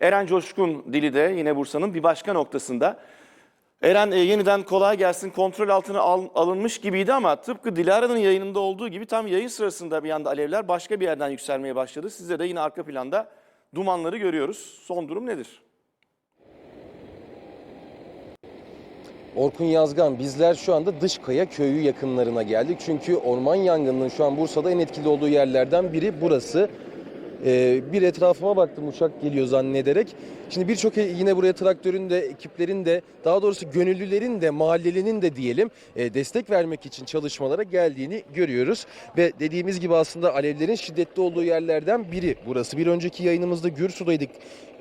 Eren Coşkun dili de yine Bursa'nın bir başka noktasında. Eren e, yeniden kolay gelsin kontrol altına al- alınmış gibiydi ama tıpkı Dilara'nın yayınında olduğu gibi tam yayın sırasında bir anda alevler başka bir yerden yükselmeye başladı. Sizde de yine arka planda dumanları görüyoruz. Son durum nedir? Orkun Yazgan bizler şu anda Dışkaya köyü yakınlarına geldik. Çünkü orman yangınının şu an Bursa'da en etkili olduğu yerlerden biri burası. Ee, bir etrafıma baktım uçak geliyor zannederek. Şimdi birçok yine buraya traktörün de ekiplerin de daha doğrusu gönüllülerin de mahallelinin de diyelim e, destek vermek için çalışmalara geldiğini görüyoruz. Ve dediğimiz gibi aslında alevlerin şiddetli olduğu yerlerden biri burası. Bir önceki yayınımızda Gürsu'daydık.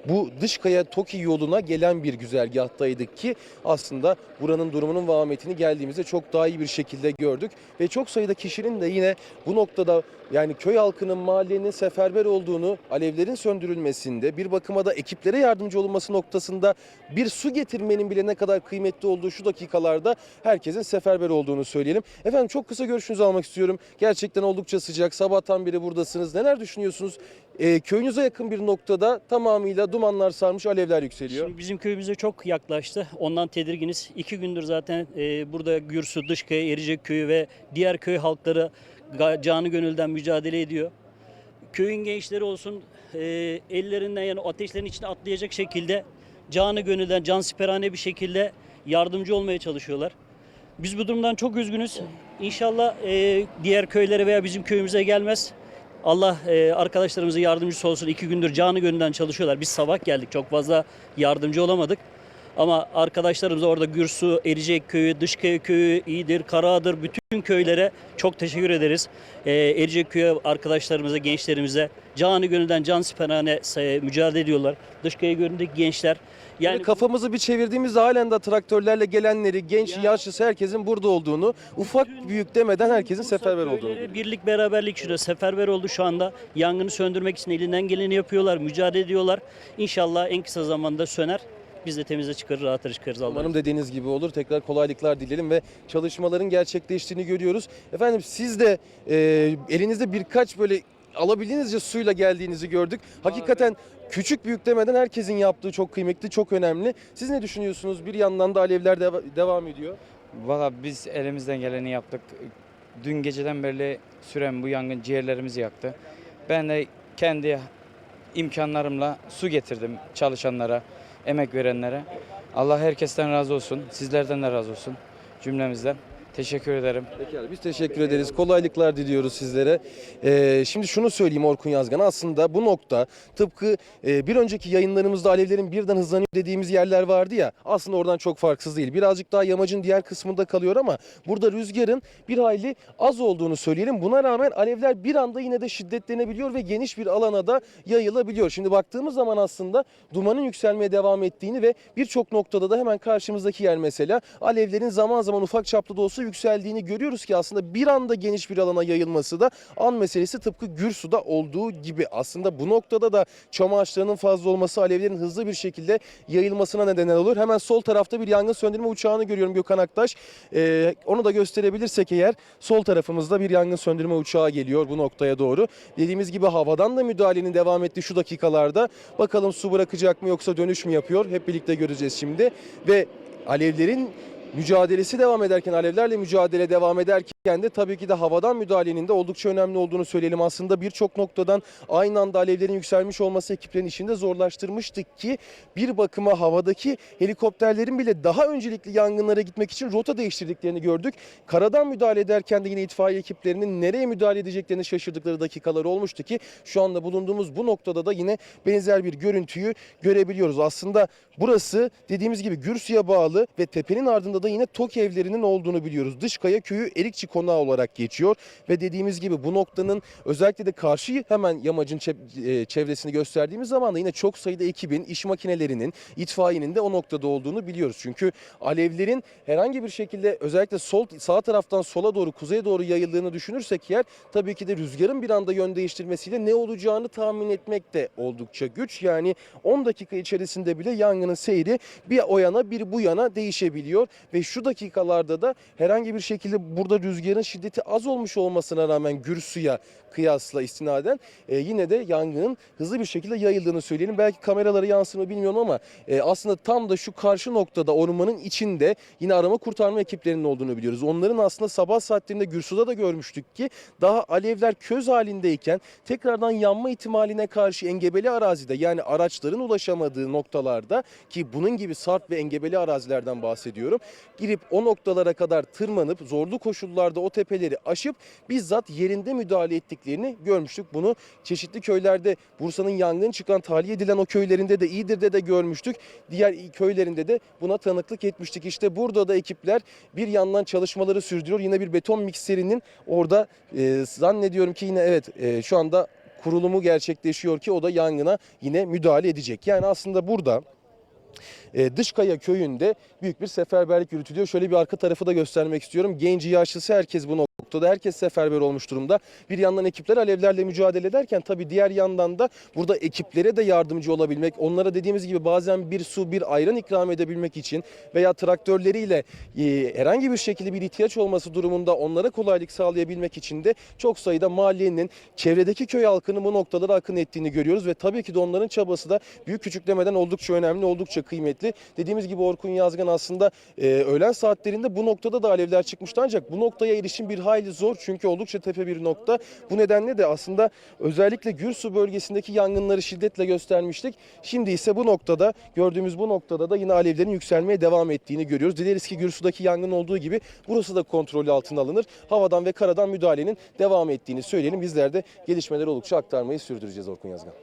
Bu Dışkaya Toki yoluna gelen bir güzergahtaydık ki aslında buranın durumunun vahametini geldiğimizde çok daha iyi bir şekilde gördük. Ve çok sayıda kişinin de yine bu noktada yani köy halkının mahallenin seferber olduğunu, alevlerin söndürülmesinde, bir bakıma da ekiplere yardımcı olunması noktasında bir su getirmenin bile ne kadar kıymetli olduğu şu dakikalarda herkesin seferber olduğunu söyleyelim. Efendim çok kısa görüşünüzü almak istiyorum. Gerçekten oldukça sıcak. Sabahtan beri buradasınız. Neler düşünüyorsunuz? Ee, köyünüze yakın bir noktada tamamıyla dumanlar sarmış, alevler yükseliyor. Şimdi bizim köyümüze çok yaklaştı. Ondan tedirginiz. İki gündür zaten e, burada Gürsu, Dışkaya, Ericek köyü ve diğer köy halkları canı gönülden mücadele ediyor. Köyün gençleri olsun e, ellerinden yani ateşlerin içine atlayacak şekilde canı gönülden, can siperhane bir şekilde yardımcı olmaya çalışıyorlar. Biz bu durumdan çok üzgünüz. İnşallah e, diğer köylere veya bizim köyümüze gelmez. Allah e, arkadaşlarımıza yardımcısı olsun. İki gündür canı gönülden çalışıyorlar. Biz sabah geldik. Çok fazla yardımcı olamadık. Ama arkadaşlarımız orada Gürsu, Ericek köyü, Dışkaya köyü, İyidir, Karaağdır bütün köylere çok teşekkür ederiz. E, Ericek köyü arkadaşlarımıza, gençlerimize canı gönülden can siperhane e, mücadele ediyorlar. Dışkaya köyündeki gençler. Yani Yani kafamızı bir çevirdiğimizde halen de traktörlerle gelenleri, genç, Ya- yaşlısı herkesin burada olduğunu, ufak büyük demeden herkesin seferber olduğunu. Birlik beraberlik şurada seferber oldu şu anda. Yangını söndürmek için elinden geleni yapıyorlar, mücadele ediyorlar. İnşallah en kısa zamanda söner. Biz de temize çıkarır, rahatır çıkarız Allah'ım. Umarım dediğiniz gibi olur. Tekrar kolaylıklar dileyelim ve çalışmaların gerçekleştiğini görüyoruz. Efendim siz de e, elinizde birkaç böyle alabildiğinizce suyla geldiğinizi gördük. Hakikaten küçük büyük demeden herkesin yaptığı çok kıymetli, çok önemli. Siz ne düşünüyorsunuz? Bir yandan da alevler deva- devam ediyor. Valla biz elimizden geleni yaptık. Dün geceden beri süren bu yangın ciğerlerimizi yaktı. Ben de kendi imkanlarımla su getirdim çalışanlara, emek verenlere. Allah herkesten razı olsun, sizlerden de razı olsun cümlemizden. Teşekkür ederim. Pekala biz teşekkür ederiz. Kolaylıklar diliyoruz sizlere. Ee, şimdi şunu söyleyeyim Orkun Yazgan. Aslında bu nokta tıpkı e, bir önceki yayınlarımızda alevlerin birden hızlanıyor dediğimiz yerler vardı ya. Aslında oradan çok farksız değil. Birazcık daha yamacın diğer kısmında kalıyor ama burada rüzgarın bir hayli az olduğunu söyleyelim. Buna rağmen alevler bir anda yine de şiddetlenebiliyor ve geniş bir alana da yayılabiliyor. Şimdi baktığımız zaman aslında dumanın yükselmeye devam ettiğini ve birçok noktada da hemen karşımızdaki yer mesela alevlerin zaman zaman ufak çaplı da olsa yükseldiğini görüyoruz ki aslında bir anda geniş bir alana yayılması da an meselesi tıpkı Gürsu'da olduğu gibi. Aslında bu noktada da çam ağaçlarının fazla olması alevlerin hızlı bir şekilde yayılmasına neden olur. Hemen sol tarafta bir yangın söndürme uçağını görüyorum Gökhan Aktaş. Ee, onu da gösterebilirsek eğer sol tarafımızda bir yangın söndürme uçağı geliyor bu noktaya doğru. Dediğimiz gibi havadan da müdahalenin devam ettiği şu dakikalarda bakalım su bırakacak mı yoksa dönüş mü yapıyor hep birlikte göreceğiz şimdi. Ve alevlerin mücadelesi devam ederken, alevlerle mücadele devam ederken de tabii ki de havadan müdahalenin de oldukça önemli olduğunu söyleyelim. Aslında birçok noktadan aynı anda alevlerin yükselmiş olması ekiplerin işini de zorlaştırmıştık ki bir bakıma havadaki helikopterlerin bile daha öncelikli yangınlara gitmek için rota değiştirdiklerini gördük. Karadan müdahale ederken de yine itfaiye ekiplerinin nereye müdahale edeceklerini şaşırdıkları dakikalar olmuştu ki şu anda bulunduğumuz bu noktada da yine benzer bir görüntüyü görebiliyoruz. Aslında burası dediğimiz gibi Gürsü'ye bağlı ve tepenin ardında da yine TOK evlerinin olduğunu biliyoruz. Dışkaya köyü Erikçi konağı olarak geçiyor ve dediğimiz gibi bu noktanın özellikle de karşı hemen yamacın e, çevresini gösterdiğimiz zaman da yine çok sayıda ekibin, iş makinelerinin, itfaiyenin de o noktada olduğunu biliyoruz. Çünkü alevlerin herhangi bir şekilde özellikle sol sağ taraftan sola doğru, kuzeye doğru yayıldığını düşünürsek yer tabii ki de rüzgarın bir anda yön değiştirmesiyle ne olacağını tahmin etmek de oldukça güç. Yani 10 dakika içerisinde bile yangının seyri bir o yana bir bu yana değişebiliyor ve şu dakikalarda da herhangi bir şekilde burada rüzgar rüzgarın şiddeti az olmuş olmasına rağmen Gürsü'ye kıyasla istinaden e, yine de yangının hızlı bir şekilde yayıldığını söyleyelim. Belki kameraları yansır mı bilmiyorum ama e, aslında tam da şu karşı noktada ormanın içinde yine arama kurtarma ekiplerinin olduğunu biliyoruz. Onların aslında sabah saatlerinde Gürsü'de de görmüştük ki daha alevler köz halindeyken tekrardan yanma ihtimaline karşı engebeli arazide yani araçların ulaşamadığı noktalarda ki bunun gibi sarp ve engebeli arazilerden bahsediyorum. Girip o noktalara kadar tırmanıp zorlu koşullarda o tepeleri aşıp bizzat yerinde müdahale ettiklerini görmüştük. Bunu çeşitli köylerde Bursa'nın yangın çıkan tahliye edilen o köylerinde de İğdir'de de görmüştük. Diğer köylerinde de buna tanıklık etmiştik. İşte burada da ekipler bir yandan çalışmaları sürdürüyor. Yine bir beton mikserinin orada e, zannediyorum ki yine evet e, şu anda kurulumu gerçekleşiyor ki o da yangına yine müdahale edecek. Yani aslında burada e, Dışkaya köyünde büyük bir seferberlik yürütülüyor. Şöyle bir arka tarafı da göstermek istiyorum. Genci yaşlısı herkes bu noktada. Herkes seferber olmuş durumda. Bir yandan ekipler alevlerle mücadele ederken tabii diğer yandan da burada ekiplere de yardımcı olabilmek, onlara dediğimiz gibi bazen bir su, bir ayran ikram edebilmek için veya traktörleriyle e, herhangi bir şekilde bir ihtiyaç olması durumunda onlara kolaylık sağlayabilmek için de çok sayıda mahallenin çevredeki köy halkının bu noktalara akın ettiğini görüyoruz ve tabii ki de onların çabası da büyük küçük demeden oldukça önemli, oldukça kıymetli. Dediğimiz gibi Orkun Yazgan aslında e, öğlen saatlerinde bu noktada da alevler çıkmıştı ancak bu noktaya erişim bir hayli zor çünkü oldukça tepe bir nokta. Bu nedenle de aslında özellikle Gürsu bölgesindeki yangınları şiddetle göstermiştik. Şimdi ise bu noktada gördüğümüz bu noktada da yine alevlerin yükselmeye devam ettiğini görüyoruz. Dileriz ki Gürsu'daki yangın olduğu gibi burası da kontrolü altına alınır. Havadan ve karadan müdahalenin devam ettiğini söyleyelim. Bizler de gelişmeleri oldukça aktarmayı sürdüreceğiz Orkun Yazgan.